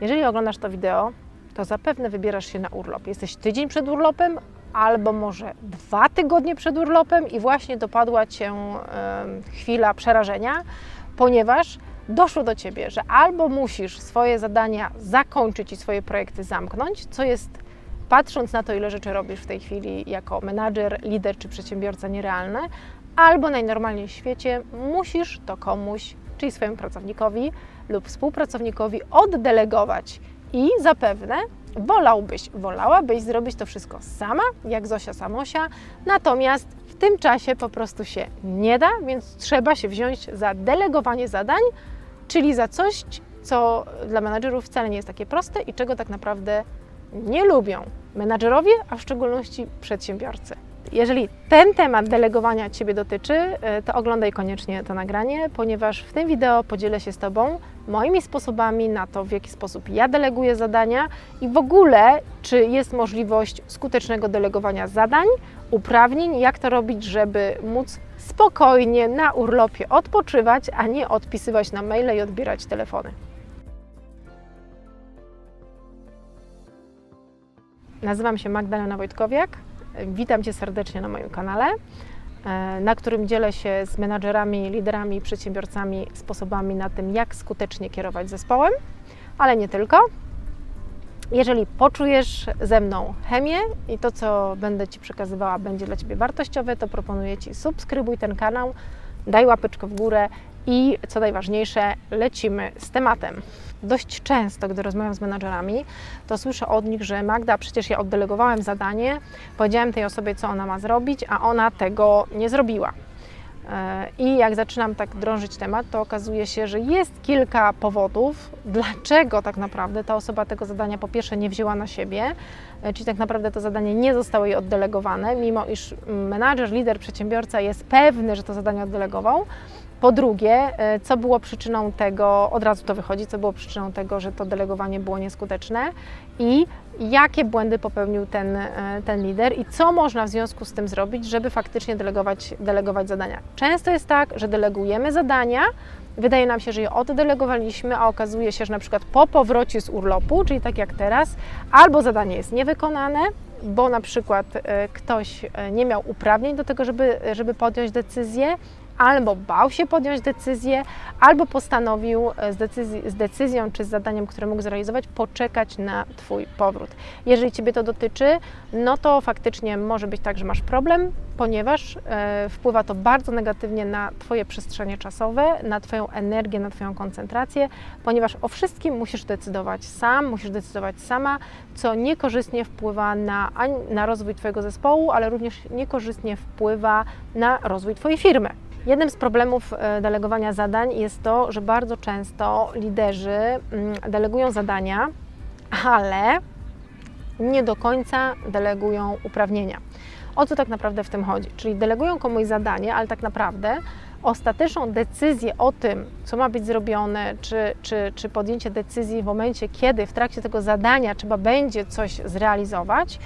Jeżeli oglądasz to wideo, to zapewne wybierasz się na urlop. Jesteś tydzień przed urlopem, albo może dwa tygodnie przed urlopem i właśnie dopadła Cię chwila przerażenia, ponieważ doszło do Ciebie, że albo musisz swoje zadania zakończyć i swoje projekty zamknąć, co jest patrząc na to, ile rzeczy robisz w tej chwili jako menadżer, lider czy przedsiębiorca nierealne, albo najnormalniej w świecie musisz to komuś, czyli swojemu pracownikowi lub współpracownikowi oddelegować i zapewne wolałbyś, wolałabyś zrobić to wszystko sama, jak Zosia Samosia, natomiast w tym czasie po prostu się nie da, więc trzeba się wziąć za delegowanie zadań, czyli za coś, co dla menadżerów wcale nie jest takie proste i czego tak naprawdę nie lubią menadżerowie, a w szczególności przedsiębiorcy. Jeżeli ten temat delegowania Ciebie dotyczy, e, to oglądaj koniecznie to nagranie, ponieważ w tym wideo podzielę się z Tobą moimi sposobami na to, w jaki sposób ja deleguję zadania i w ogóle, czy jest możliwość skutecznego delegowania zadań, uprawnień, jak to robić, żeby móc spokojnie na urlopie odpoczywać, a nie odpisywać na maile i odbierać telefony. Nazywam się Magdalena Wojtkowiak. Witam Cię serdecznie na moim kanale, e, na którym dzielę się z menadżerami, liderami, przedsiębiorcami sposobami na tym, jak skutecznie kierować zespołem, ale nie tylko. Jeżeli poczujesz ze mną chemię i to, co będę Ci przekazywała, będzie dla Ciebie wartościowe, to proponuję Ci subskrybuj ten kanał, daj łapeczkę w górę i co najważniejsze, lecimy z tematem. Dość często, gdy rozmawiam z menadżerami, to słyszę od nich, że Magda, przecież ja oddelegowałem zadanie, powiedziałem tej osobie, co ona ma zrobić, a ona tego nie zrobiła. E, I jak zaczynam tak drążyć temat, to okazuje się, że jest kilka powodów, dlaczego tak naprawdę ta osoba tego zadania po pierwsze nie wzięła na siebie, e, czyli tak naprawdę to zadanie nie zostało jej oddelegowane, mimo iż menadżer, lider, przedsiębiorca jest pewny, że to zadanie oddelegował. Po drugie, e, co było przyczyną tego, od razu to wychodzi, co było przyczyną tego, że to delegowanie było nieskuteczne i jakie błędy popełnił ten, e, ten lider i co można w związku z tym zrobić, żeby faktycznie delegować, delegować zadania. Często jest tak, że delegujemy zadania, wydaje nam się, że je oddelegowaliśmy, a okazuje się, że na przykład po powrocie z urlopu, czyli tak jak teraz, albo zadanie jest niewykonane, bo na przykład e, ktoś nie miał uprawnień do tego, żeby, żeby podjąć decyzję, albo bał się podjąć decyzję, albo postanowił e, z, decyzji, z decyzją czy z zadaniem, które mógł zrealizować, poczekać na Twój powrót. Jeżeli Ciebie to dotyczy, no to faktycznie może być tak, że masz problem, ponieważ e, wpływa to bardzo negatywnie na Twoje przestrzenie czasowe, na Twoją energię, na Twoją koncentrację, ponieważ o wszystkim musisz decydować sam, musisz decydować sama, co niekorzystnie wpływa na, na rozwój Twojego zespołu, ale również niekorzystnie wpływa na rozwój Twojej firmy. Jednym z problemów e, delegowania zadań jest to, że bardzo często liderzy mm, delegują zadania, ale nie do końca delegują uprawnienia. O co tak naprawdę w tym chodzi? Czyli delegują komuś zadanie, ale tak naprawdę ostateczną decyzję o tym, co ma być zrobione, czy, czy, czy podjęcie decyzji w momencie, kiedy w trakcie tego zadania trzeba będzie coś zrealizować,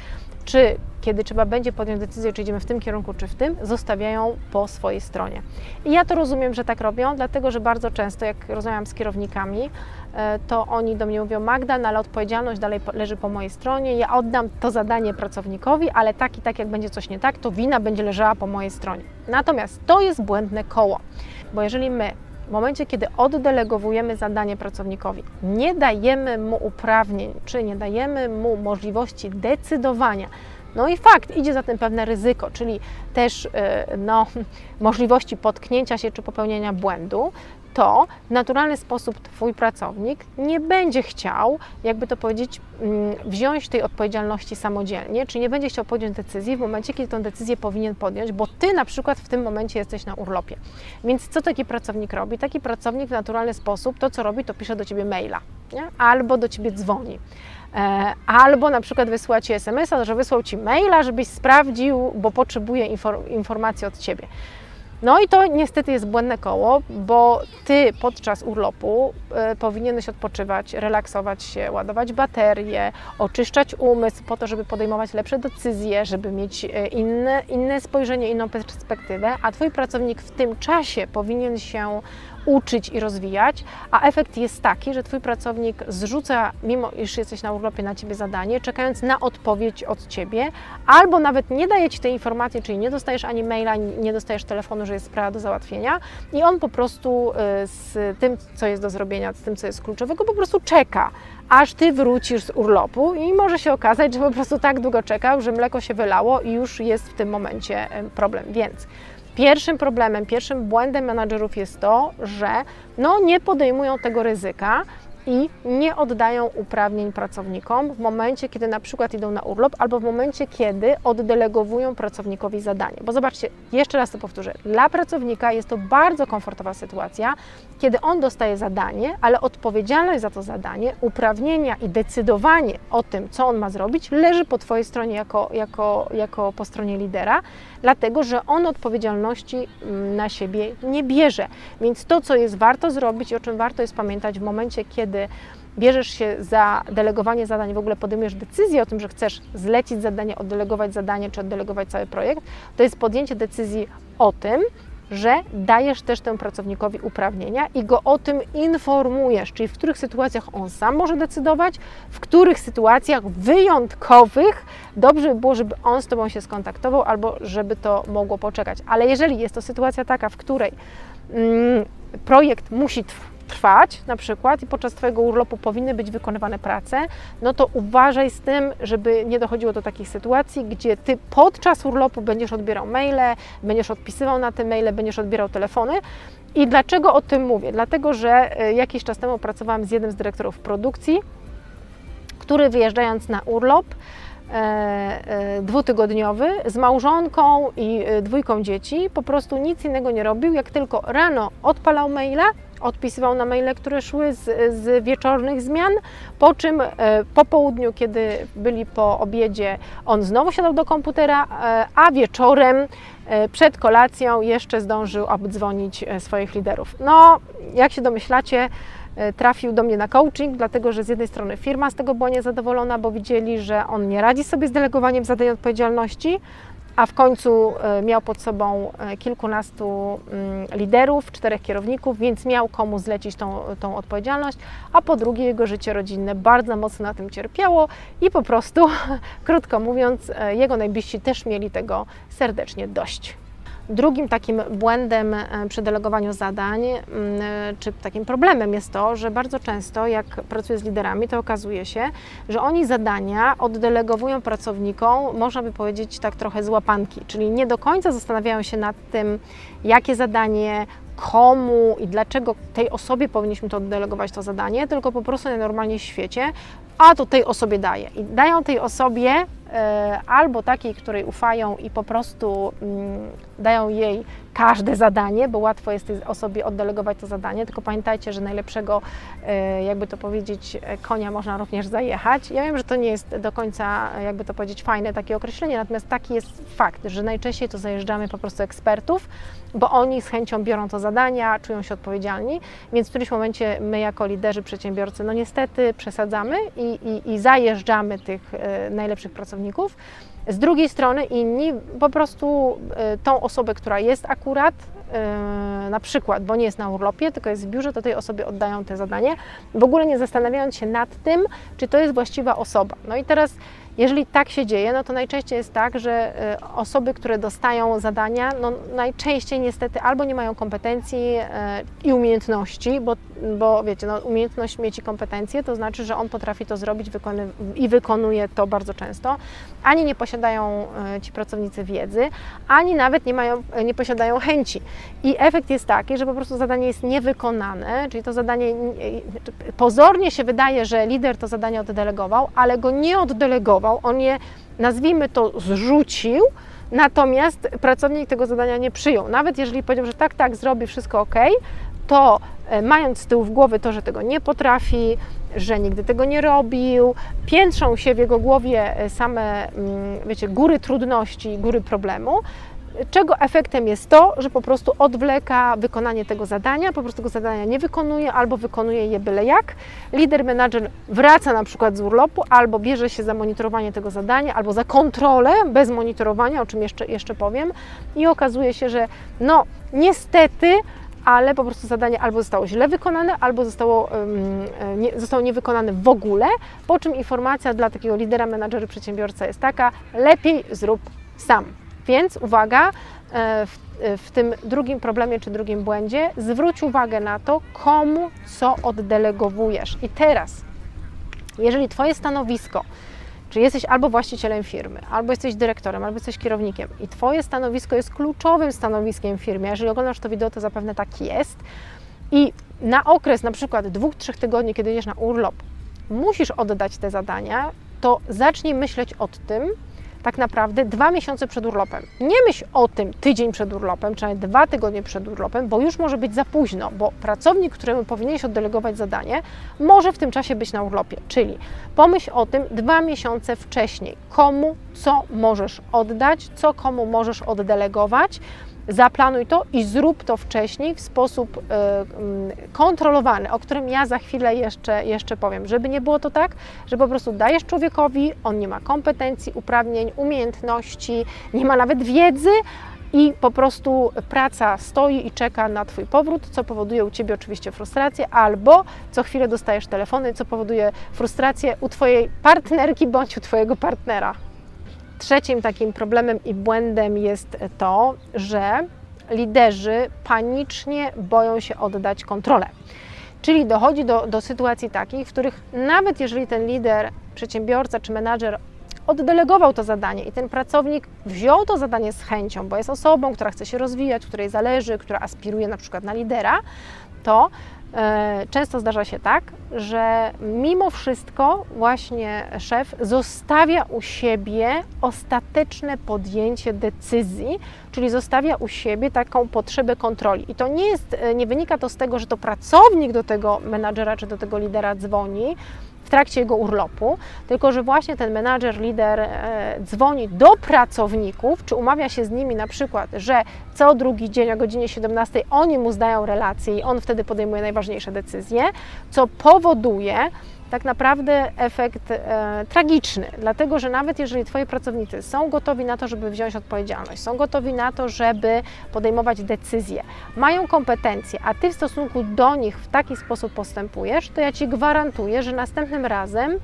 czy kiedy trzeba będzie podjąć decyzję, czy idziemy w tym kierunku, czy w tym, zostawiają po swojej stronie. I ja to rozumiem, że tak robią, dlatego że bardzo często, jak rozmawiam z kierownikami, e, to oni do mnie mówią: Magda, no ale odpowiedzialność dalej leży po mojej stronie, ja oddam to zadanie pracownikowi, ale tak i tak, jak będzie coś nie tak, to wina będzie leżała po mojej stronie. Natomiast to jest błędne koło, bo jeżeli my w momencie, kiedy oddelegowujemy zadanie pracownikowi, nie dajemy mu uprawnień, czy nie dajemy mu możliwości decydowania, no i fakt, idzie za tym pewne ryzyko, czyli też no, możliwości potknięcia się czy popełnienia błędu, to w naturalny sposób Twój pracownik nie będzie chciał, jakby to powiedzieć, mm, wziąć tej odpowiedzialności samodzielnie, czy nie będzie chciał podjąć decyzji w momencie, kiedy tę decyzję powinien podjąć, bo Ty na przykład w tym momencie jesteś na urlopie. Więc co taki pracownik robi? Taki pracownik w naturalny sposób to, co robi, to pisze do Ciebie maila nie? albo do Ciebie dzwoni. E, albo na przykład wysłać Ci SMS-a, że wysłał Ci maila, żebyś sprawdził, bo potrzebuje informacji od Ciebie. No i to niestety jest błędne koło, bo Ty podczas urlopu y, powinieneś odpoczywać, relaksować się, ładować baterie, oczyszczać umysł po to, żeby podejmować lepsze decyzje, żeby mieć y, inne, inne spojrzenie, inną perspektywę, a Twój pracownik w tym czasie powinien się uczyć i rozwijać, a efekt jest taki, że Twój pracownik zrzuca, mimo iż jesteś na urlopie, na Ciebie zadanie, czekając na odpowiedź od Ciebie, albo nawet nie daje Ci tej informacji, czyli nie dostajesz ani maila, nie dostajesz telefonu, że jest sprawa do załatwienia i on po prostu y, z tym, co jest do zrobienia, z tym, co jest kluczowego, po prostu czeka, aż Ty wrócisz z urlopu i może się okazać, że po prostu tak długo czekał, że mleko się wylało i już jest w tym momencie em, problem. Więc Pierwszym problemem, pierwszym błędem menadżerów jest to, że no, nie podejmują tego ryzyka i nie oddają uprawnień pracownikom w momencie, kiedy na przykład idą na urlop, albo w momencie, kiedy oddelegowują pracownikowi zadanie. Bo zobaczcie, jeszcze raz to powtórzę, dla pracownika jest to bardzo komfortowa sytuacja, kiedy on dostaje zadanie, ale odpowiedzialność za to zadanie, uprawnienia i decydowanie o tym, co on ma zrobić, leży po Twojej stronie jako, jako, jako po stronie lidera, dlatego że on odpowiedzialności mm, na siebie nie bierze. Więc to, co jest warto zrobić i o czym warto jest pamiętać w momencie, kiedy bierzesz się za delegowanie zadań, w ogóle podejmujesz decyzję o tym, że chcesz zlecić zadanie, oddelegować zadanie czy oddelegować cały projekt, to jest podjęcie decyzji o tym, że dajesz też temu pracownikowi uprawnienia i go o tym informujesz, czyli w których sytuacjach on sam może decydować, w których sytuacjach wyjątkowych dobrze by było, żeby on z Tobą się skontaktował albo żeby to mogło poczekać. Ale jeżeli jest to sytuacja taka, w której mm, projekt musi trwać, na przykład i podczas Twojego urlopu powinny być wykonywane prace, no to uważaj z tym, żeby nie dochodziło do takich sytuacji, gdzie Ty podczas urlopu będziesz odbierał maile, będziesz odpisywał na te maile, będziesz odbierał telefony. I dlaczego o tym mówię? Dlatego, że e, jakiś czas temu pracowałam z jednym z dyrektorów produkcji, który wyjeżdżając na urlop, e, e, dwutygodniowy z małżonką i dwójką dzieci, po prostu nic innego nie robił, jak tylko rano odpalał maila, odpisywał na maile, które szły z, z wieczornych zmian, po czym e, po południu, kiedy byli po obiedzie, on znowu siadał do komputera, e, a wieczorem e, przed kolacją jeszcze zdążył obdzwonić swoich liderów. No, jak się domyślacie, trafił do mnie na coaching, dlatego że z jednej strony firma z tego była niezadowolona, bo widzieli, że on nie radzi sobie z delegowaniem zadań odpowiedzialności, a w końcu e, miał pod sobą e, kilkunastu mm, liderów, czterech kierowników, więc miał komu zlecić tą, tą odpowiedzialność, a po drugie jego życie rodzinne bardzo mocno na tym cierpiało i po prostu, krótko mówiąc, e, jego najbliżsi też mieli tego serdecznie dość. Drugim takim błędem e, przy delegowaniu zadań, mm, czy takim problemem jest to, że bardzo często jak pracuję z liderami, to okazuje się, że oni zadania oddelegowują pracownikom, można by powiedzieć tak trochę z łapanki, czyli nie do końca zastanawiają się nad tym, jakie zadanie, komu i dlaczego tej osobie powinniśmy to oddelegować to zadanie, tylko po prostu najnormalniej w świecie, a to tej osobie daje. I dają tej osobie albo takiej, której ufają i po prostu mm, dają jej każde zadanie, bo łatwo jest tej osobie oddelegować to zadanie, tylko pamiętajcie, że najlepszego, e, jakby to powiedzieć, e, konia można również zajechać. Ja wiem, że to nie jest do końca, e, jakby to powiedzieć, fajne takie określenie, natomiast taki jest fakt, że najczęściej to zajeżdżamy po prostu ekspertów, bo oni z chęcią biorą to zadania, czują się odpowiedzialni, więc w którymś momencie my jako liderzy, przedsiębiorcy, no niestety przesadzamy i, i, i zajeżdżamy tych najlepszych pracowników. Z drugiej strony inni po prostu e, tą osobę, która jest akurat, e, na przykład, bo nie jest na urlopie, tylko jest w biurze, to tej osobie oddają te zadanie, w ogóle nie zastanawiając się nad tym, czy to jest właściwa osoba. No i teraz jeżeli tak się dzieje, no to najczęściej jest tak, że e, osoby, które dostają zadania, no najczęściej niestety albo nie mają kompetencji e, i umiejętności, bo, bo wiecie, no umiejętność mieć kompetencje, to znaczy, że on potrafi to zrobić wykony, i wykonuje to bardzo często, ani nie posiadają e, ci pracownicy wiedzy, ani nawet nie, mają, nie posiadają chęci. I efekt jest taki, że po prostu zadanie jest niewykonane, czyli to zadanie pozornie się wydaje, że lider to zadanie oddelegował, ale go nie oddelegował, on je, nazwijmy to, zrzucił, natomiast pracownik tego zadania nie przyjął. Nawet jeżeli powiedział, że tak, tak, zrobi wszystko ok, to e, mając z tyłu w głowy to, że tego nie potrafi, że nigdy tego nie robił, piętrzą się w jego głowie e, same, mm, wiecie, góry trudności, góry problemu, czego efektem jest to, że po prostu odwleka wykonanie tego zadania, po prostu tego zadania nie wykonuje albo wykonuje je byle jak. Lider menadżer wraca na przykład z urlopu albo bierze się za monitorowanie tego zadania, albo za kontrolę bez monitorowania, o czym jeszcze, jeszcze powiem i okazuje się, że no niestety ale po prostu zadanie albo zostało źle wykonane, albo zostało, um, nie, zostało niewykonane w ogóle, po czym informacja dla takiego lidera, menadżera, przedsiębiorca jest taka, lepiej zrób sam. Więc uwaga, e, w, w tym drugim problemie czy drugim błędzie, zwróć uwagę na to, komu co oddelegowujesz. I teraz, jeżeli Twoje stanowisko, czy jesteś albo właścicielem firmy, albo jesteś dyrektorem, albo jesteś kierownikiem i Twoje stanowisko jest kluczowym stanowiskiem w firmie, jeżeli oglądasz to wideo, to zapewne tak jest, i na okres na przykład dwóch, trzech tygodni, kiedy jedziesz na urlop, musisz oddać te zadania, to zacznij myśleć o tym, tak naprawdę dwa miesiące przed urlopem. Nie myśl o tym tydzień przed urlopem, czy nawet dwa tygodnie przed urlopem, bo już może być za późno, bo pracownik, któremu powinieneś oddelegować zadanie, może w tym czasie być na urlopie. Czyli pomyśl o tym dwa miesiące wcześniej, komu co możesz oddać, co komu możesz oddelegować zaplanuj to i zrób to wcześniej w sposób y, y, kontrolowany, o którym ja za chwilę jeszcze, jeszcze powiem, żeby nie było to tak, że po prostu dajesz człowiekowi, on nie ma kompetencji, uprawnień, umiejętności, nie ma nawet wiedzy, i po prostu praca stoi i czeka na Twój powrót, co powoduje u Ciebie oczywiście frustrację, albo co chwilę dostajesz telefony, co powoduje frustrację u Twojej partnerki bądź u Twojego partnera. Trzecim takim problemem i błędem jest to, że liderzy panicznie boją się oddać kontrolę. Czyli dochodzi do, do sytuacji takich, w których nawet jeżeli ten lider, przedsiębiorca czy menadżer oddelegował to zadanie i ten pracownik wziął to zadanie z chęcią, bo jest osobą, która chce się rozwijać, której zależy, która aspiruje na przykład na lidera, to często zdarza się tak, że mimo wszystko właśnie szef zostawia u siebie ostateczne podjęcie decyzji, czyli zostawia u siebie taką potrzebę kontroli. I to nie jest, e, nie wynika to z tego, że to pracownik do tego menadżera czy do tego lidera dzwoni, trakcie jego urlopu, tylko że właśnie ten menadżer, lider e, dzwoni do pracowników, czy umawia się z nimi na przykład, że co drugi dzień o godzinie 17 oni mu zdają relacje i on wtedy podejmuje najważniejsze decyzje, co powoduje, tak naprawdę efekt e, tragiczny, dlatego że nawet jeżeli Twoi pracownicy są gotowi na to, żeby wziąć odpowiedzialność, są gotowi na to, żeby podejmować decyzje, mają kompetencje, a Ty w stosunku do nich w taki sposób postępujesz, to ja Ci gwarantuję, że następnym razem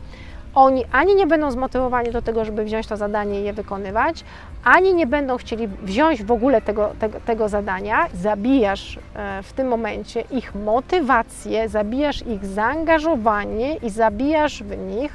oni ani nie będą zmotywowani do tego, żeby wziąć to zadanie i je wykonywać, ani nie będą chcieli wziąć w ogóle tego, tego, tego zadania. Zabijasz e, w tym momencie ich motywację, zabijasz ich zaangażowanie i zabijasz w nich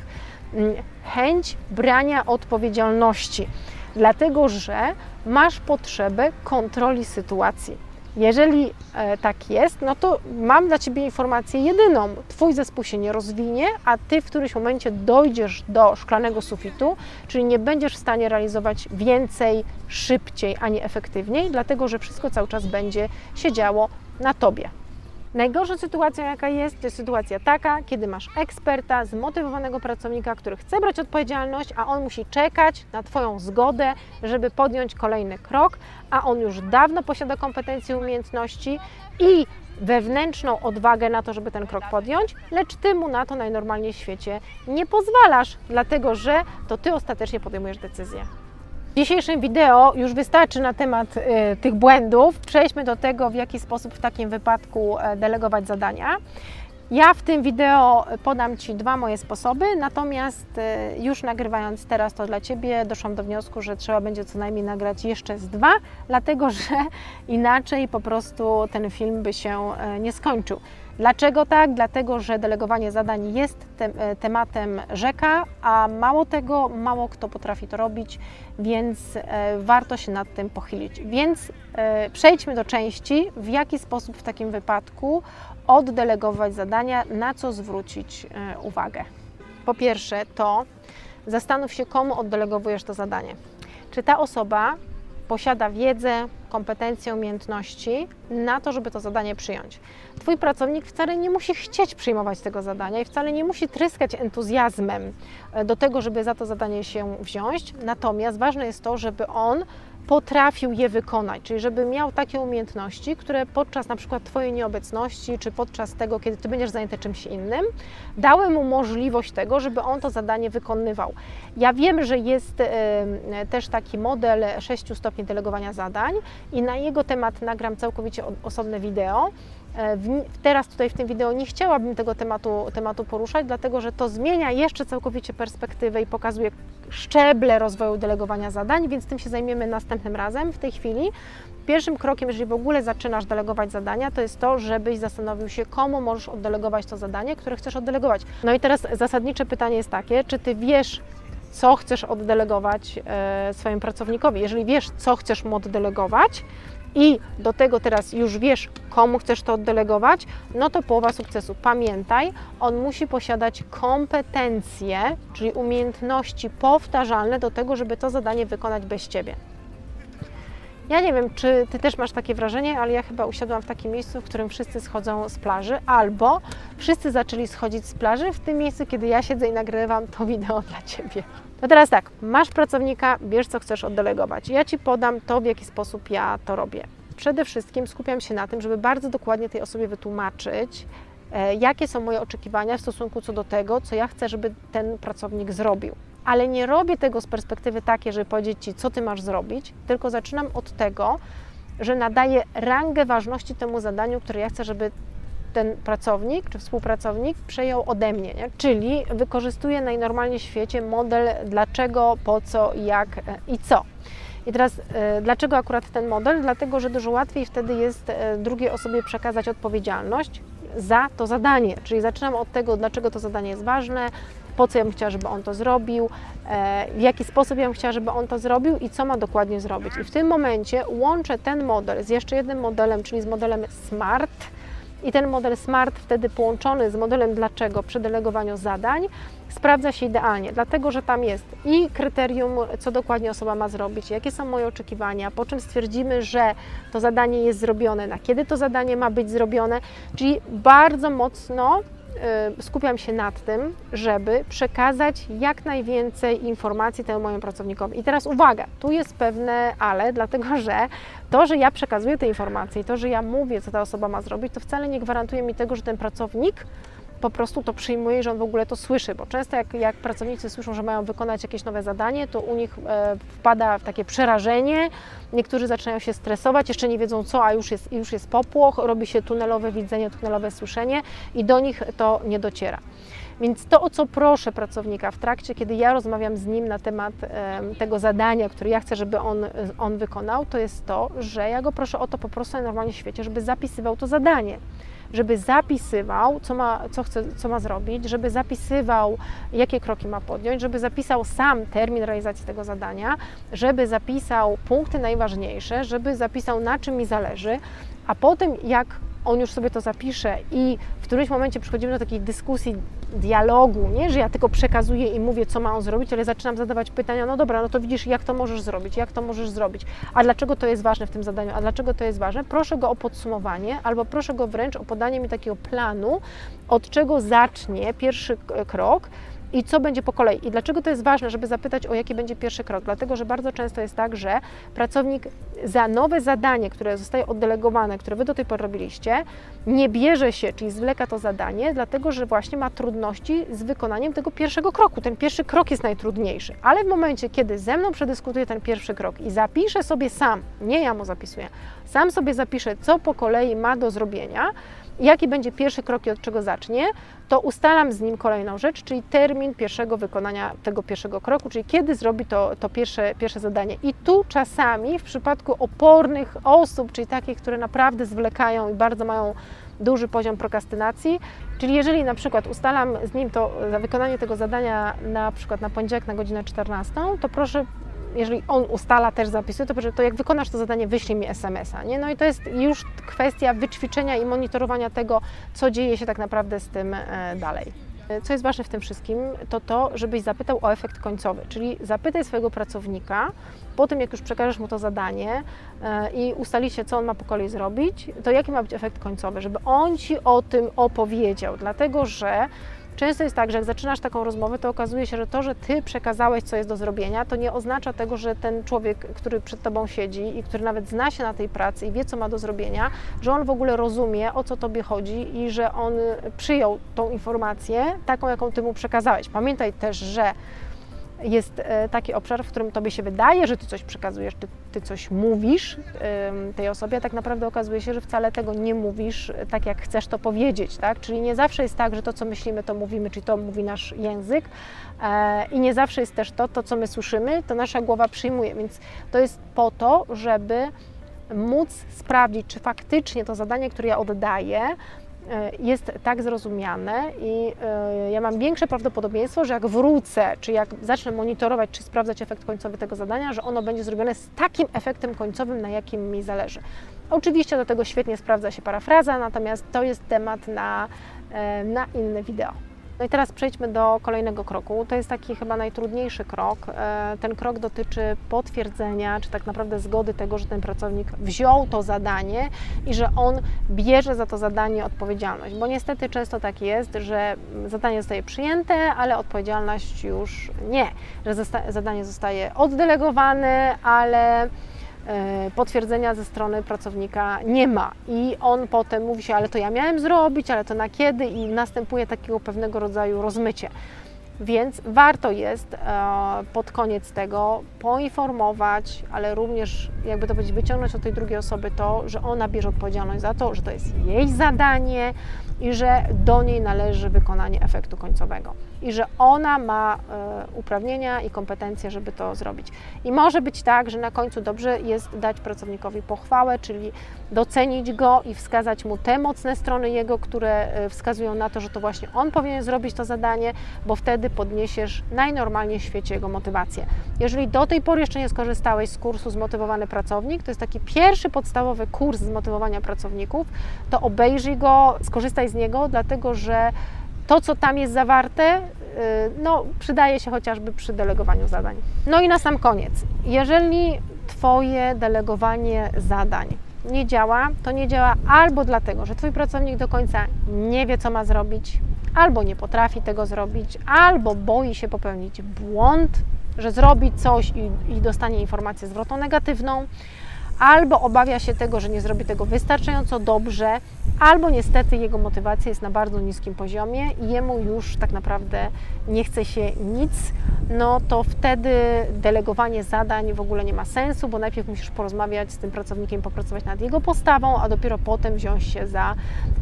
mm, chęć brania odpowiedzialności, dlatego że masz potrzebę kontroli sytuacji. Jeżeli e, tak jest, no to mam dla Ciebie informację jedyną. Twój zespół się nie rozwinie, a Ty w którymś momencie dojdziesz do szklanego sufitu, czyli nie będziesz w stanie realizować więcej, szybciej, ani efektywniej, dlatego że wszystko cały czas będzie się działo na Tobie. Najgorsza sytuacja, jaka jest, to jest sytuacja taka, kiedy masz eksperta, zmotywowanego pracownika, który chce brać odpowiedzialność, a on musi czekać na Twoją zgodę, żeby podjąć kolejny krok, a on już dawno posiada kompetencje, umiejętności i wewnętrzną odwagę na to, żeby ten krok podjąć, lecz Ty mu na to najnormalniej w świecie nie pozwalasz, dlatego że to Ty ostatecznie podejmujesz decyzję. W dzisiejszym wideo już wystarczy na temat y, tych błędów. Przejdźmy do tego, w jaki sposób w takim wypadku e, delegować zadania. Ja w tym wideo podam Ci dwa moje sposoby, natomiast e, już nagrywając teraz to dla Ciebie, doszłam do wniosku, że trzeba będzie co najmniej nagrać jeszcze z dwa, dlatego że inaczej po prostu ten film by się e, nie skończył. Dlaczego tak? Dlatego, że delegowanie zadań jest te, tematem rzeka, a mało tego, mało kto potrafi to robić, więc e, warto się nad tym pochylić. Więc e, przejdźmy do części, w jaki sposób w takim wypadku oddelegować zadania, na co zwrócić e, uwagę. Po pierwsze, to zastanów się, komu oddelegowujesz to zadanie. Czy ta osoba posiada wiedzę, kompetencje, umiejętności na to, żeby to zadanie przyjąć. Twój pracownik wcale nie musi chcieć przyjmować tego zadania i wcale nie musi tryskać entuzjazmem e, do tego, żeby za to zadanie się wziąć. Natomiast ważne jest to, żeby on potrafił je wykonać, czyli żeby miał takie umiejętności, które podczas na przykład Twojej nieobecności, czy podczas tego, kiedy Ty będziesz zajęty czymś innym, dały mu możliwość tego, żeby on to zadanie wykonywał. Ja wiem, że jest e, też taki model 6 stopni delegowania zadań i na jego temat nagram całkowicie osobne wideo. E, w- Teraz tutaj w tym wideo nie chciałabym tego tematu, tematu poruszać, dlatego że to zmienia jeszcze całkowicie perspektywę i pokazuje szczeble rozwoju delegowania zadań, więc tym się zajmiemy następnym razem. W tej chwili pierwszym krokiem, jeżeli w ogóle zaczynasz delegować zadania, to jest to, żebyś zastanowił się, komu możesz oddelegować to zadanie, które chcesz oddelegować. No i teraz zasadnicze pytanie jest takie, czy ty wiesz, co chcesz oddelegować e, swojemu pracownikowi? Jeżeli wiesz, co chcesz mu oddelegować, i do tego teraz już wiesz, komu chcesz to oddelegować, no to połowa sukcesu. Pamiętaj, on musi posiadać kompetencje, czyli umiejętności powtarzalne do tego, żeby to zadanie wykonać bez ciebie. Ja nie wiem, czy ty też masz takie wrażenie, ale ja chyba usiadłam w takim miejscu, w którym wszyscy schodzą z plaży, albo wszyscy zaczęli schodzić z plaży w tym miejscu, kiedy ja siedzę i nagrywam to wideo dla ciebie. No teraz tak, masz pracownika, wiesz co chcesz oddelegować. Ja Ci podam to, w jaki sposób ja to robię. Przede wszystkim skupiam się na tym, żeby bardzo dokładnie tej osobie wytłumaczyć, e, jakie są moje oczekiwania w stosunku co do tego, co ja chcę, żeby ten pracownik zrobił. Ale nie robię tego z perspektywy takiej, żeby powiedzieć Ci, co Ty masz zrobić, tylko zaczynam od tego, że nadaję rangę ważności temu zadaniu, które ja chcę, żeby ten pracownik czy współpracownik przejął ode mnie, nie? czyli wykorzystuje najnormalniej w świecie model dlaczego, po co, jak e, i co. I teraz e, dlaczego akurat ten model? Dlatego, że dużo łatwiej wtedy jest e, drugiej osobie przekazać odpowiedzialność za to zadanie. Czyli zaczynam od tego, dlaczego to zadanie jest ważne, po co ja bym chciała, żeby on to zrobił, w jaki sposób ja bym chciała, żeby on to zrobił i co ma dokładnie zrobić. I w tym momencie łączę ten model z jeszcze jednym modelem, czyli z modelem SMART, i ten model SMART wtedy połączony z modelem dlaczego przy delegowaniu zadań sprawdza się idealnie, dlatego że tam jest i kryterium, co dokładnie osoba ma zrobić, jakie są moje oczekiwania, po czym stwierdzimy, że to zadanie jest zrobione, na kiedy to zadanie ma być zrobione, czyli bardzo mocno skupiam się nad tym, żeby przekazać jak najwięcej informacji temu mojemu pracownikowi. I teraz uwaga, tu jest pewne ale, dlatego że to, że ja przekazuję te informacje i to, że ja mówię, co ta osoba ma zrobić, to wcale nie gwarantuje mi tego, że ten pracownik po prostu to przyjmuje że on w ogóle to słyszy, bo często jak, jak pracownicy słyszą, że mają wykonać jakieś nowe zadanie, to u nich e, wpada w takie przerażenie, niektórzy zaczynają się stresować, jeszcze nie wiedzą co, a już jest, już jest popłoch, robi się tunelowe widzenie, tunelowe słyszenie i do nich to nie dociera. Więc to, o co proszę pracownika w trakcie, kiedy ja rozmawiam z nim na temat em, tego zadania, które ja chcę, żeby on, on wykonał, to jest to, że ja go proszę o to po prostu normalnie w świecie, żeby zapisywał to zadanie żeby zapisywał, co ma, co, chce, co ma zrobić, żeby zapisywał, jakie kroki ma podjąć, żeby zapisał sam termin realizacji tego zadania, żeby zapisał punkty najważniejsze, żeby zapisał na czym mi zależy, a potem jak on już sobie to zapisze i w którymś momencie przychodzimy do takiej dyskusji, dialogu, nie, że ja tylko przekazuję i mówię, co ma on zrobić, ale zaczynam zadawać pytania, no dobra, no to widzisz, jak to możesz zrobić, jak to możesz zrobić, a dlaczego to jest ważne w tym zadaniu, a dlaczego to jest ważne, proszę go o podsumowanie, albo proszę go wręcz o podanie mi takiego planu, od czego zacznie pierwszy krok, i co będzie po kolei. I dlaczego to jest ważne, żeby zapytać o jaki będzie pierwszy krok? Dlatego, że bardzo często jest tak, że pracownik za nowe zadanie, które zostaje oddelegowane, które Wy do tej pory robiliście, nie bierze się, czyli zwleka to zadanie, dlatego, że właśnie ma trudności z wykonaniem tego pierwszego kroku. Ten pierwszy krok jest najtrudniejszy, ale w momencie, kiedy ze mną przedyskutuje ten pierwszy krok i zapiszę sobie sam, nie ja mu zapisuję, sam sobie zapiszę, co po kolei ma do zrobienia, jaki będzie pierwszy krok i od czego zacznie, to ustalam z nim kolejną rzecz, czyli termin pierwszego wykonania tego pierwszego kroku, czyli kiedy zrobi to, to pierwsze, pierwsze zadanie. I tu czasami w przypadku opornych osób, czyli takich, które naprawdę zwlekają i bardzo mają duży poziom prokrastynacji, czyli jeżeli na przykład ustalam z nim to za wykonanie tego zadania na przykład na poniedziałek na godzinę 14, to proszę jeżeli on ustala, też zapisuje, to, to jak wykonasz to zadanie, wyślij mi SMS-a. Nie? No i to jest już kwestia wyćwiczenia i monitorowania tego, co dzieje się tak naprawdę z tym e, dalej. E, Co jest ważne w tym wszystkim, to to, żebyś zapytał o efekt końcowy, czyli zapytaj swojego pracownika, po tym jak już przekażesz mu to zadanie e, i ustalicie, co on ma po kolei zrobić, to jaki ma być efekt końcowy, żeby on Ci o tym opowiedział, dlatego że Często jest tak, że jak zaczynasz taką rozmowę, to okazuje się, że to, że ty przekazałeś, co jest do zrobienia, to nie oznacza tego, że ten człowiek, który przed tobą siedzi i który nawet zna się na tej pracy i wie, co ma do zrobienia, że on w ogóle rozumie, o co tobie chodzi i że on przyjął tą informację taką, jaką ty mu przekazałeś. Pamiętaj też, że jest e, taki obszar, w którym tobie się wydaje, że ty coś przekazujesz, ty, ty coś mówisz tej osobie, a tak naprawdę okazuje się, że wcale tego nie mówisz e, tak, jak chcesz to powiedzieć, tak? Czyli nie zawsze jest tak, że to, co myślimy, to mówimy, czyli to mówi nasz język e, i nie zawsze jest też to, to, co my słyszymy, to nasza głowa przyjmuje, więc to jest po to, żeby móc sprawdzić, czy faktycznie to zadanie, które ja oddaję, jest tak zrozumiane i e, ja mam większe prawdopodobieństwo, że jak wrócę, czy jak zacznę monitorować, czy sprawdzać efekt końcowy tego zadania, że ono będzie zrobione z takim efektem końcowym, na jakim mi zależy. Oczywiście do tego świetnie sprawdza się parafraza, natomiast to jest temat na, e, na inne wideo. No i teraz przejdźmy do kolejnego kroku. To jest taki chyba najtrudniejszy krok. E, Ten krok dotyczy potwierdzenia, czy tak naprawdę zgody tego, że ten pracownik wziął to zadanie i że on bierze za to zadanie odpowiedzialność. Bo niestety często tak jest, że zadanie zostaje przyjęte, ale odpowiedzialność już nie. Że zadanie zostaje oddelegowane, ale potwierdzenia ze strony pracownika nie ma i on potem mówi się, ale to ja miałem zrobić, ale to na kiedy i następuje takiego pewnego rodzaju rozmycie. Więc warto jest e, pod koniec tego poinformować, ale również, jakby to powiedzieć, wyciągnąć od tej drugiej osoby to, że ona bierze odpowiedzialność za to, że to jest jej zadanie i że do niej należy wykonanie efektu końcowego. I że ona ma e, uprawnienia i kompetencje, żeby to zrobić. I może być tak, że na końcu dobrze jest dać pracownikowi pochwałę, czyli docenić go i wskazać mu te mocne strony jego, które e, wskazują na to, że to właśnie on powinien zrobić to zadanie, bo wtedy podniesiesz najnormalniej w świecie jego motywację. Jeżeli do tej pory jeszcze nie skorzystałeś z kursu Zmotywowany Pracownik, to jest taki pierwszy podstawowy kurs zmotywowania pracowników, to obejrzyj go, skorzystaj z niego, dlatego że to, co tam jest zawarte, y, no, przydaje się chociażby przy delegowaniu zadań. No i na sam koniec, jeżeli Twoje delegowanie zadań nie działa, to nie działa albo dlatego, że Twój pracownik do końca nie wie, co ma zrobić, albo nie potrafi tego zrobić, albo boi się popełnić błąd, że zrobi coś i, i dostanie informację zwrotną negatywną, albo obawia się tego, że nie zrobi tego wystarczająco dobrze, albo niestety jego motywacja jest na bardzo niskim poziomie i jemu już tak naprawdę nie chce się nic, no to wtedy delegowanie zadań w ogóle nie ma sensu, bo najpierw musisz porozmawiać z tym pracownikiem, popracować nad jego postawą, a dopiero potem wziąć się za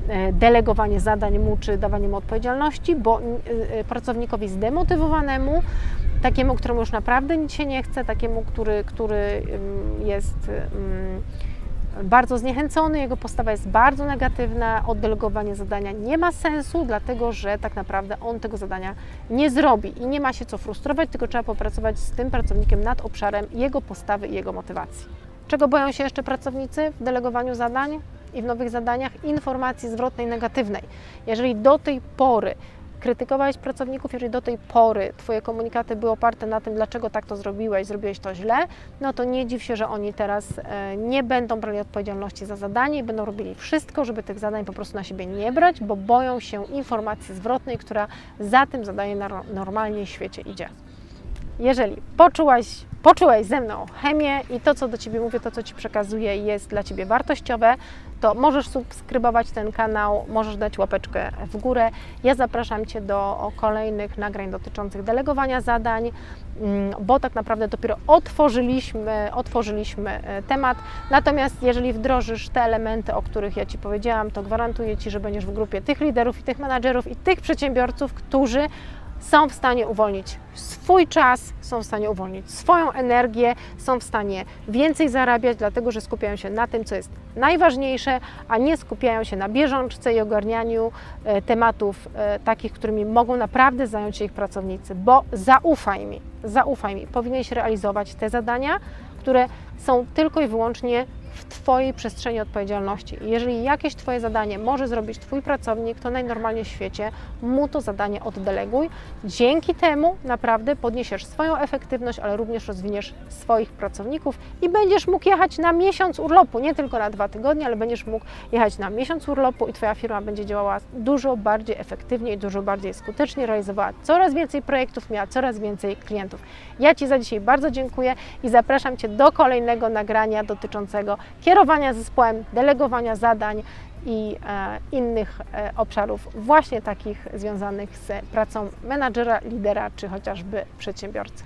e, delegowanie zadań mu czy dawanie mu odpowiedzialności, bo e, pracownikowi zdemotywowanemu takiemu, któremu już naprawdę nic się nie chce, takiemu, który, który jest bardzo zniechęcony, jego postawa jest bardzo negatywna, oddelegowanie zadania nie ma sensu, dlatego że tak naprawdę on tego zadania nie zrobi i nie ma się co frustrować, tylko trzeba popracować z tym pracownikiem nad obszarem jego postawy i jego motywacji. Czego boją się jeszcze pracownicy w delegowaniu zadań i w nowych zadaniach? Informacji zwrotnej negatywnej. Jeżeli do tej pory krytykowałeś pracowników, jeżeli do tej pory Twoje komunikaty były oparte na tym, dlaczego tak to zrobiłeś, zrobiłeś to źle, no to nie dziw się, że oni teraz e, nie będą brali odpowiedzialności za zadanie i będą robili wszystko, żeby tych zadań po prostu na siebie nie brać, bo boją się informacji zwrotnej, która za tym zadaniem na- normalnie w świecie idzie. Jeżeli poczułaś, poczułeś ze mną chemię i to, co do Ciebie mówię, to, co Ci przekazuję, jest dla Ciebie wartościowe, to możesz subskrybować ten kanał, możesz dać łapeczkę w górę. Ja zapraszam Cię do kolejnych nagrań dotyczących delegowania zadań, mm, bo tak naprawdę dopiero otworzyliśmy, otworzyliśmy e, temat. Natomiast jeżeli wdrożysz te elementy, o których ja Ci powiedziałam, to gwarantuję Ci, że będziesz w grupie tych liderów i tych menadżerów i tych przedsiębiorców, którzy są w stanie uwolnić swój czas, są w stanie uwolnić swoją energię, są w stanie więcej zarabiać, dlatego że skupiają się na tym, co jest najważniejsze, a nie skupiają się na bieżączce i ogarnianiu e, tematów e, takich, którymi mogą naprawdę zająć się ich pracownicy. Bo zaufaj mi, zaufaj mi, powinieneś realizować te zadania, które są tylko i wyłącznie w Twojej przestrzeni odpowiedzialności. Jeżeli jakieś Twoje zadanie może zrobić Twój pracownik, to najnormalniej w świecie mu to zadanie oddeleguj. Dzięki temu naprawdę podniesiesz swoją efektywność, ale również rozwiniesz swoich pracowników i będziesz mógł jechać na miesiąc urlopu, nie tylko na dwa tygodnie, ale będziesz mógł jechać na miesiąc urlopu i Twoja firma będzie działała dużo bardziej efektywnie i dużo bardziej skutecznie, realizowała coraz więcej projektów, miała coraz więcej klientów. Ja Ci za dzisiaj bardzo dziękuję i zapraszam Cię do kolejnego nagrania dotyczącego kierowania zespołem, delegowania zadań i e, innych e, obszarów, właśnie takich związanych z pracą menadżera, lidera czy chociażby przedsiębiorcy.